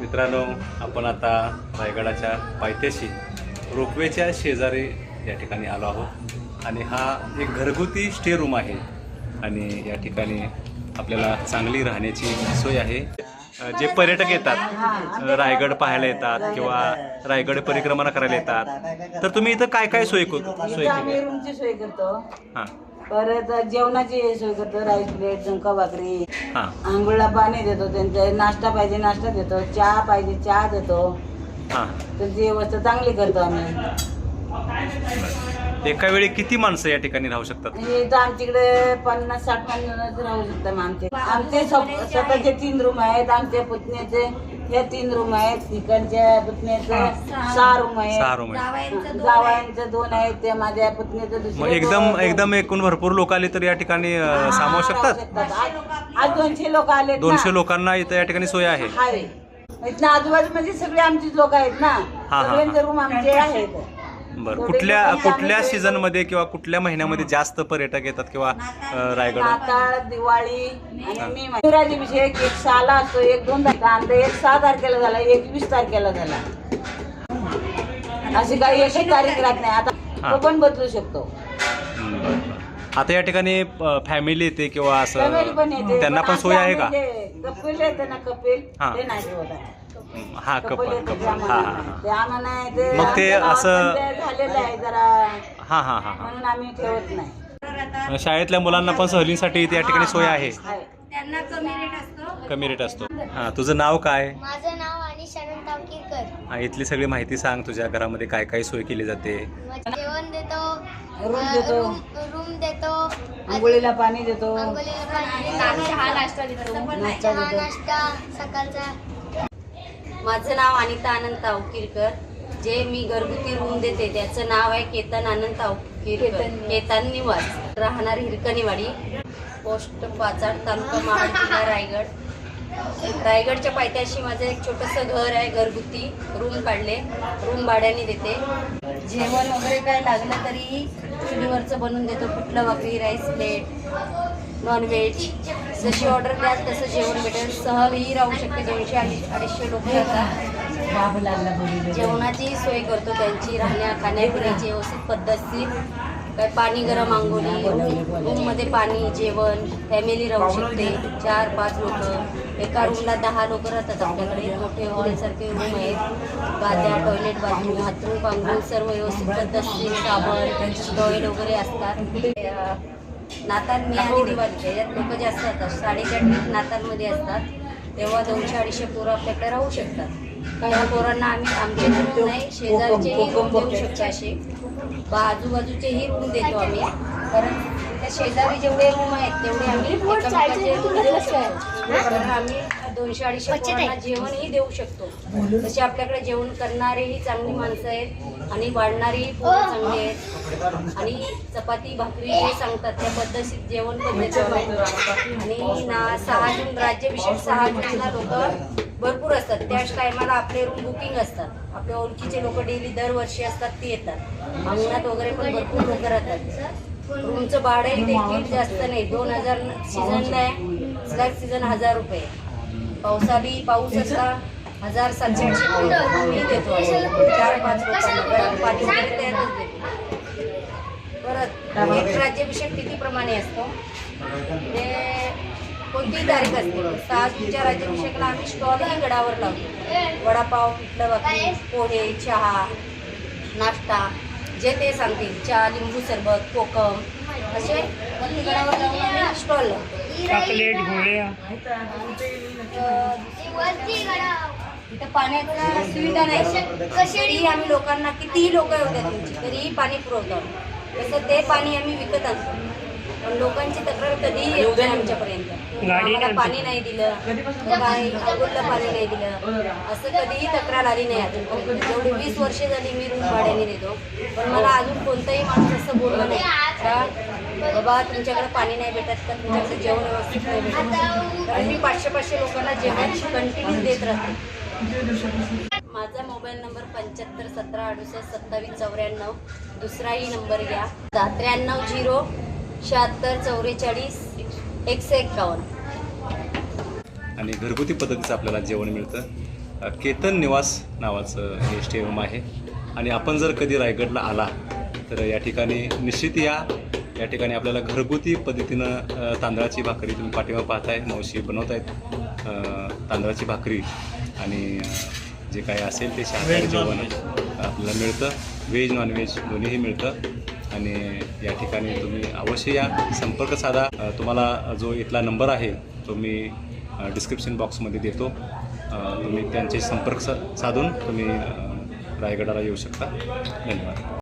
मित्रांनो आपण आता रायगडाच्या पायथ्याशी रोपवेच्या शेजारी या ठिकाणी आलो आहोत. आणि हा एक घरगुती स्टे रूम आहे. आणि या ठिकाणी आपल्याला चांगली राहण्याची सोय आहे. जे पर्यटक येतात रायगड पाहायला येतात किंवा रायगड परिक्रमा करायला येतात. तर तुम्ही इथं काय काय सोय करू सोय इथं आम्ही केली? रूमची सोय करतो. हां. परत जेवणाची सोय करतो राईस प्लेट झुणका भाकरी. हां. आंघोळला पाणी देतो त्यांचा नाश्ता पाहिजे नाश्ता देतो चहा पाहिजे चहा देतो. हां. त्यांची व्यवस्था चांगली करतो आम्ही. एका वेळी किती माणसं या ठिकाणी राहू शकतात? हे आमच्याकडे पन्नास साठ माणसं राहू शकतात आमचे. आमचे स्व- स्वतःचे तीन रूम आहेत आमच्या पुतण्याचे हे तीन रूम आहेत. इकडच्या पुतण्याचे सहा रूम. आहेत. सहा रूम आहे जावयांचे दोन आहेत. ते माझ्या पुतण्याचे मग दुसरे एकदम दोन- एकदम एकूण भरपूर लोक आले तर या ठिकाणी अ, हा, सामावू शकतात. आज- आज दोनशे लोक आले दोनशे लोकांना इथं या ठिकाणी सोय आहे. आहे इथनं आजूबाजूमध्ये सगळे आमचीच लोक आहेत ना. हा. सगळ्यांचे रूम आमचे आहेत. बरं. कुठल्या कुठल्या सीझनमध्ये किंवा कुठल्या महिन्यामध्ये जास्त पर्यटक येतात किंवा अ, रायगड? नाताळ दिवाळी आणि मी शिवराजाभिषेक एक साला असतो एक दोन तारखेला आता एक सहा तारखेला झाला एक वीस तारखेला झाला. अशी काही एकच तारीख राहत नाही. आता. तो पण बदलू शकतो. हम्म, बरं, बरं. आता या ठिकाणी फॅमिली येते किंवा फॅमिली पण असं येते त्यांना पण सोय आहे का? कपिल येते ना कपिल. हा. ते नाही ठेवत हम्म, हा कपिल कपल येते ते कपल हा हा नाही. ते आम्हाला नाही ते मग ते आमच्या गावात असं- पण ते झालेलं आहे जरा. हा हा हा म्हणून आम्ही ठेवत नाही. हा शाळेतल्या मुलांना पण सहलींसाठी इथे या ठिकाणी सोय आहे. त्यांना कमी रेट असतो. कमी रेट असतो. हा तुझं नाव काय? माझं नाव अनिश अनंत तावकीरकर. हा, इथली सगळी माहिती सांग तुझ्या घरामध्ये काय काय सोय केली जाते? मग जेवण देतो. रूम देतो. रूम देतो. आंघोळीला पाणी देतो. आंघोळीला पाणी चहा नाश्ता देतो. नाश्ता चहा देतो नाश्ता सकाळचा. माझं नाव अनिता आनंद तावकीरकर. जे मी घरगुती रूम देते त्याचं नाव आहे केतन आनंद केतन निवास. राहणार हिरकणीवाडी पोस्ट पाचाड तालुका महाड जिल्हा रायगड. रायगडच्या पायथ्याशी माझं एक छोटंसं घर आहे घरगुती रूम काढले. रूम भाड्याने देते. जेवण वगैरे काय लागलं तरी चुलीवरचं बनवून देतो. कुठलं भाकरी राईस प्लेट नॉनव्हेज जशी ऑर्डर द्याल तसं जेवण भेटेल. सहलही राहू शकते दोनशे अडीच अडीचशे लोक बोली जेवणाची सोय करतो त्यांची राहण्या खाण्यापिण्याची व्यवस्थित पद्धतशीर. काय पाणी गरम आंघोळी रूममध्ये पाणी जेवण फॅमिली राहू शकते. चार पाच लोक. एका रूमला दहा लोक राहतात आपल्याकडे. मोठे हॉलसारखे रूम आहेत. गाद्या टॉयलेट बाथरूम हातरूम पांघरूण सर्व व्यवस्थित पद्धतशीर साबण टॉयलेट वगैरे असतात. नातांनी आणि दिवाळी याच्यात लोक जास्त असतात साडेचार नातांमध्ये असतात. तेव्हा दोनशे अडीचशे पोरं आपल्याकडे राहू शकतात. त्या पोरांना आम्ही आमचे रूम नाही शेजारचेही रूम देऊ शकतो असे. बा आजूबाजूचेही रूम देतो आम्ही. कारण त्या शेजारी जेवढे रूम आहेत तेवढे आम्ही कारण आम्ही दोनशे अडीचशे पोरांना जेवणही देऊ शकतो. तसे आपल्याकडे जेवण करणारेही चांगली माणसं आहेत आणि वाढणारीही पोरं चांगली आहेत. आणि चपाती भाकरी जे सांगतात त्या पद्धतीत जेवण पण देतो आम्ही. आणि ना सहा जून राज्याभिषेक सहा जूनला लोक भरपूर असतात. त्याच टायमाला आपले रूम बुकिंग असतात. आपल्या ओळखीचे लोक डेली दरवर्षी असतात ते येतात. अंगणात वगैरे पण भरपूर लोक राहतात. रूमचं भाडंही देखील जास्त नाही. दोन हजार सीझनला आहे. स्लॅग सीझन हजार रुपये. पावसाळी पाऊस असला हजार सातशे आठशे रुपये. मी देतो चार पाच लोकांना. पाणी वगैरे देतो परत एक राज्याभिषेक तिथीप्रमाणे असतो. ते कोणतीही तारीख असते. सहा जूनच्या राज्याभिषेकला आम्ही स्टॉलही गडावर लावतो. वडापाव पिठलं भाकरी पोहे चहा नाश्ता जे ते सांगतील. चहा लिंबू सरबत कोकम असे गडावर लावून आम्ही स्टॉल लावतो. इथं पाण्याचा सुविधा नाही. कशीही आम्ही लोकांना कितीही लोक येऊ द्या तुमची तरीही पाणी पुरवतो तसं ते पाणी आम्ही विकत आणतो. पण लोकांची तक्रार कधीही येऊ आमच्यापर्यंत. आम्हाला पाणी नाही दिलं काय अंघोळला पाणी नाही दिलं. असं कधीही तक्रार आली नाही अजून जेवढी वीस वर्ष झाली मी रूम भाड्याने देतो पण मला अजून कोणताही माणूस असं बोललं नाही. का? बाबा तुमच्याकडे पाणी नाही भेटत का तुमच्याकडे जेवण व्यवस्थित नाही भेटत. कारण मी पाचशे पाचशे लोकांना जेवण कंटिन्यू देत राहते. माझा मोबाईल नंबर पंच्याहत्तर सतरा अडुसष्ट सत्तावीस चौऱ्याण्णव. दुसराही नंबर घ्या. त्र्याण्णव झिरो शहात्तर चौवेचाळीस एकशे एक्कावन्न आणि घरगुती पद्धतीचं आपल्याला जेवण मिळतं. केतन निवास नावाचं हे स्टे रूम आहे. आणि आपण जर कधी रायगडला आला तर या ठिकाणी निश्चित या. या ठिकाणी आपल्याला घरगुती पद्धतीनं तांदळाची भाकरी तुम्ही पाठीमा पाहताय मावशी बनवत आहेत तांदळाची भाकरी आणि जे काही असेल ते शाकाहारी जेवण आपल्याला मिळतं. व्हेज नॉनव्हेज दोन्हीही मिळतं. आणि या ठिकाणी तुम्ही अवश्य या. संपर्क साधा. तुम्हाला जो इथला नंबर आहे तो मी डिस्क्रिप्शन बॉक्समध्ये देतो. तुम्ही त्यांचे संपर्क सा साधून तुम्ही रायगडाला येऊ शकता. धन्यवाद.